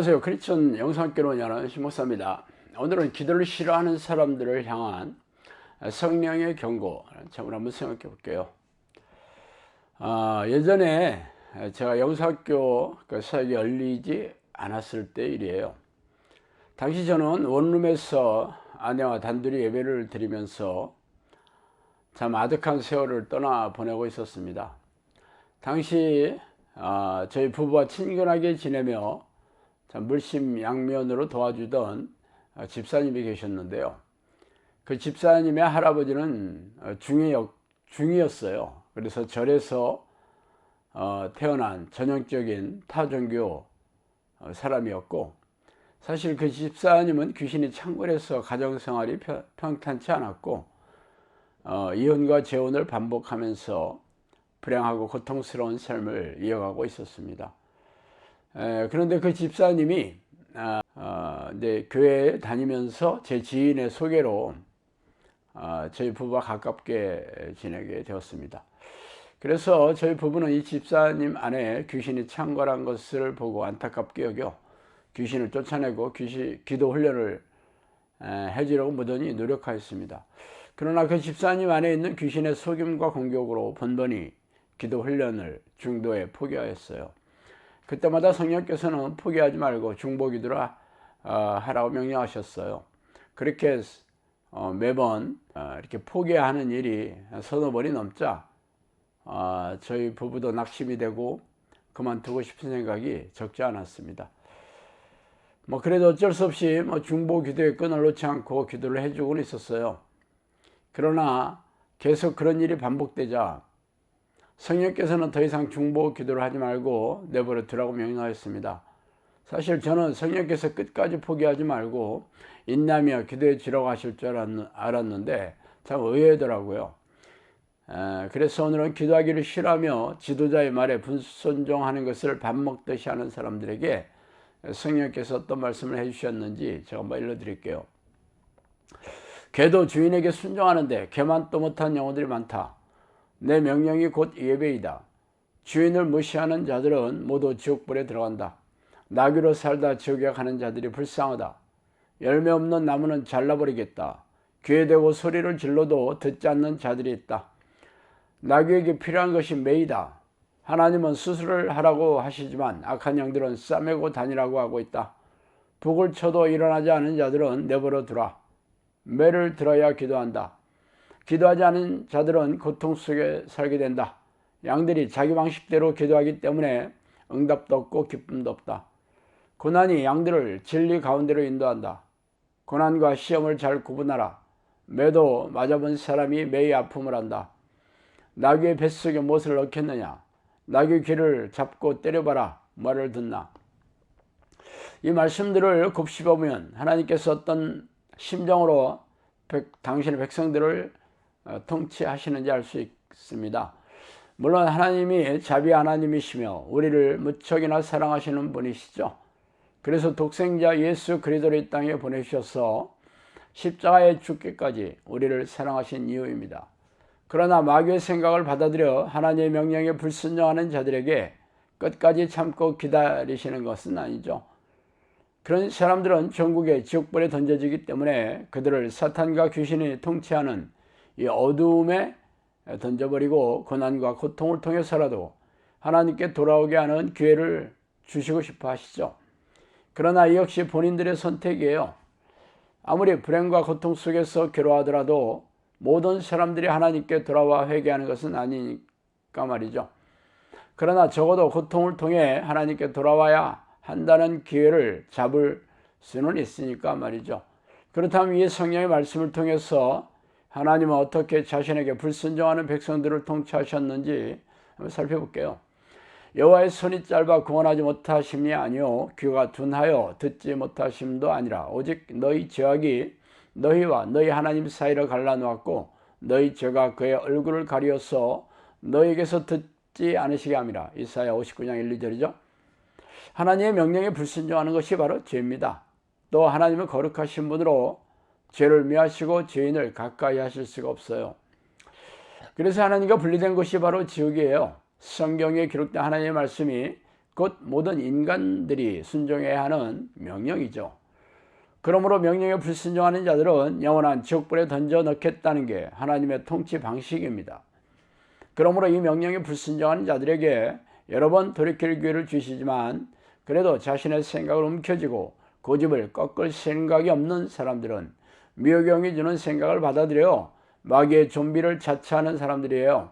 안녕하세요. 크리스천 영상학교로 연한 신목사입니다. 오늘은 기도를 싫어하는 사람들을 향한 성령의 경고 점을 한번 생각해 볼게요. 아, 예전에 제가 영상학교 그 사역이 열리지 않았을 때 일이에요. 당시 저는 원룸에서 아내와 단둘이 예배를 드리면서 참 아득한 세월을 떠나 보내고 있었습니다. 당시 아, 저희 부부와 친근하게 지내며 참 물심양면으로 도와주던 아, 집사님이 계셨는데요. 그 집사님의 할아버지는 어, 중이었, 중이었어요. 그래서 절에서 어, 태어난 전형적인 타종교 어, 사람이었고 사실 그 집사님은 귀신이 창궐해서 가정생활이 평탄치 않았고 어, 이혼과 재혼을 반복하면서 불행하고 고통스러운 삶을 이어가고 있었습니다. 에, 그런데 그 집사님이 아, 아, 이제 교회에 다니면서 제 지인의 소개로 아, 저희 부부와 가깝게 지내게 되었습니다. 그래서 저희 부부는 이 집사님 안에 귀신이 창궐한 것을 보고 안타깝게 여겨 귀신을 쫓아내고 귀신, 기도 훈련을 해주려고 무던히 노력하였습니다. 그러나 그 집사님 안에 있는 귀신의 속임과 공격으로 번번이 기도 훈련을 중도에 포기하였어요. 그때마다 성령께서는 포기하지 말고 중보기도라 어, 하라고 명령하셨어요. 그렇게 어, 매번 어, 이렇게 포기하는 일이 서너 번이 넘자 저희 부부도 낙심이 되고 그만두고 싶은 생각이 적지 않았습니다. 뭐 그래도 어쩔 수 없이 뭐 중보 기도의 끈을 놓지 않고 기도를 해주고는 있었어요. 그러나 계속 그런 일이 반복되자 성령께서는 더 이상 중보 기도를 하지 말고 내버려 두라고 명령하였습니다. 사실 저는 성령께서 끝까지 포기하지 말고 인내하며 기도에 지라고 하실 줄 알았는데 참 의외더라고요. 그래서 오늘은 기도하기를 싫어하며 지도자의 말에 분순종하는 것을 밥 먹듯이 하는 사람들에게 성령께서 어떤 말씀을 해주셨는지 제가 한번 읽어드릴게요. 개도 주인에게 순종하는데 개만 또 못한 영혼들이 많다. 내 명령이 곧 예배이다. 주인을 무시하는 자들은 모두 지옥불에 들어간다. 나귀로 살다 지옥에 가는 자들이 불쌍하다. 열매 없는 나무는 잘라버리겠다. 귀에 대고 소리를 질러도 듣지 않는 자들이 있다. 나귀에게 필요한 것이 매이다. 하나님은 수술을 하라고 하시지만 악한 영들은 싸매고 다니라고 하고 있다. 북을 쳐도 일어나지 않은 자들은 내버려 두라. 매를 들어야 기도한다. 기도하지 않은 자들은 고통 속에 살게 된다. 양들이 자기 방식대로 기도하기 때문에 응답도 없고 기쁨도 없다. 고난이 양들을 진리 가운데로 인도한다. 고난과 시험을 잘 구분하라. 매도 맞아본 사람이 매의 아픔을 한다. 나귀의 뱃속에 무엇을 넣겠느냐? 나귀 귀를 잡고 때려봐라. 말을 듣나? 이 말씀들을 곱씹어보면 하나님께서 어떤 심정으로 백, 당신의 백성들을 어, 통치하시는지 알 수 있습니다. 물론 하나님이 자비 하나님이시며 우리를 무척이나 사랑하시는 분이시죠. 그래서 독생자 예수 그리스도를 이 땅에 보내주셔서 십자가에 죽기까지 우리를 사랑하신 이유입니다. 그러나 마귀의 생각을 받아들여 하나님의 명령에 불순종하는 자들에게 끝까지 참고 기다리시는 것은 아니죠. 그런 사람들은 전국에 지옥불에 던져지기 때문에 그들을 사탄과 귀신이 통치하는 이 어두움에 던져버리고 고난과 고통을 통해서라도 하나님께 돌아오게 하는 기회를 주시고 싶어 하시죠. 그러나 이 역시 본인들의 선택이에요. 아무리 불행과 고통 속에서 괴로워하더라도 모든 사람들이 하나님께 돌아와 회개하는 것은 아니니까 말이죠. 그러나 적어도 고통을 통해 하나님께 돌아와야 한다는 기회를 잡을 수는 있으니까 말이죠. 그렇다면 이 성령의 말씀을 통해서 하나님은 어떻게 자신에게 불순종하는 백성들을 통치하셨는지 한번 살펴볼게요. 여호와의 손이 짧아 구원하지 못하심이 아니요 귀가 둔하여 듣지 못하심도 아니라 오직 너희 죄악이 너희와 너희 하나님 사이를 갈라놓았고 너희 죄가 그의 얼굴을 가리어서 너희에게서 듣지 않으시게 함이라 이사야 59장 1, 2절이죠. 하나님의 명령에 불순종하는 것이 바로 죄입니다. 또 하나님은 거룩하신 분으로 죄를 미하시고 죄인을 가까이 하실 수가 없어요. 그래서 하나님과 분리된 것이 바로 지옥이에요. 성경에 기록된 하나님의 말씀이 곧 모든 인간들이 순종해야 하는 명령이죠. 그러므로 명령에 불순종하는 자들은 영원한 지옥불에 던져 넣겠다는 게 하나님의 통치 방식입니다. 그러므로 이 명령에 불순종하는 자들에게 여러 번 돌이킬 기회를 주시지만 그래도 자신의 생각을 움켜쥐고 고집을 꺾을 생각이 없는 사람들은 미호경이 주는 생각을 받아들여 마귀의 좀비를 자처하는 사람들이에요.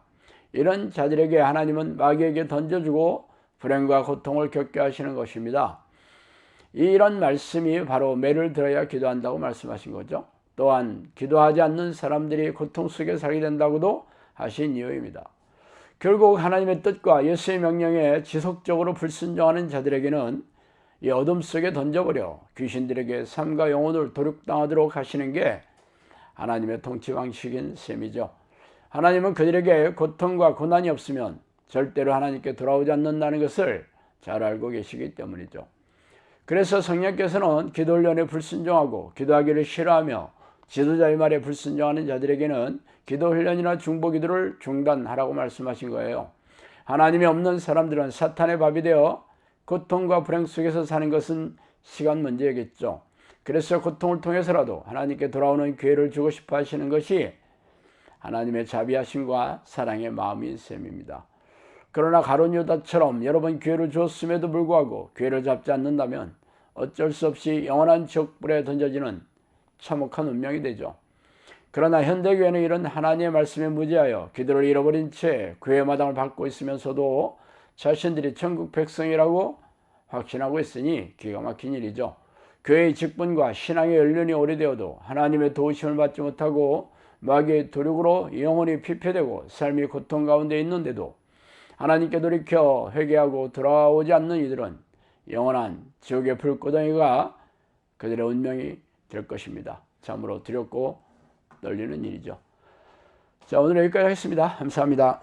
이런 자들에게 하나님은 마귀에게 던져주고 불행과 고통을 겪게 하시는 것입니다. 이런 말씀이 바로 매를 들어야 기도한다고 말씀하신 거죠. 또한 기도하지 않는 사람들이 고통 속에 살게 된다고도 하신 이유입니다. 결국 하나님의 뜻과 예수의 명령에 지속적으로 불순종하는 자들에게는 이 어둠 속에 던져버려 귀신들에게 삶과 영혼을 도륙당하도록 하시는 게 하나님의 통치 방식인 셈이죠. 하나님은 그들에게 고통과 고난이 없으면 절대로 하나님께 돌아오지 않는다는 것을 잘 알고 계시기 때문이죠. 그래서 성령께서는 기도 훈련에 불순종하고 기도하기를 싫어하며 지도자의 말에 불순종하는 자들에게는 기도 훈련이나 중보 기도를 중단하라고 말씀하신 거예요. 하나님이 없는 사람들은 사탄의 밥이 되어 고통과 불행 속에서 사는 것은 시간 문제겠죠. 그래서 고통을 통해서라도 하나님께 돌아오는 기회를 주고 싶어 하시는 것이 하나님의 자비하심과 사랑의 마음인 셈입니다. 그러나 가론 유다처럼 여러 번 기회를 주었음에도 불구하고 기회를 잡지 않는다면 어쩔 수 없이 영원한 지옥불에 던져지는 참혹한 운명이 되죠. 그러나 현대교회는 이런 하나님의 말씀에 무지하여 기도를 잃어버린 채 교회 마당을 받고 있으면서도 자신들이 천국 백성이라고 확신하고 있으니 기가 막힌 일이죠. 교회의 직분과 신앙의 연륜이 오래되어도 하나님의 도우심을 받지 못하고 마귀의 도륙으로 영혼이 피폐되고 삶이 고통 가운데 있는데도 하나님께 돌이켜 회개하고 돌아오지 않는 이들은 영원한 지옥의 불구덩이가 그들의 운명이 될 것입니다. 참으로 두렵고 떨리는 일이죠. 자, 오늘 여기까지 하겠습니다. 감사합니다.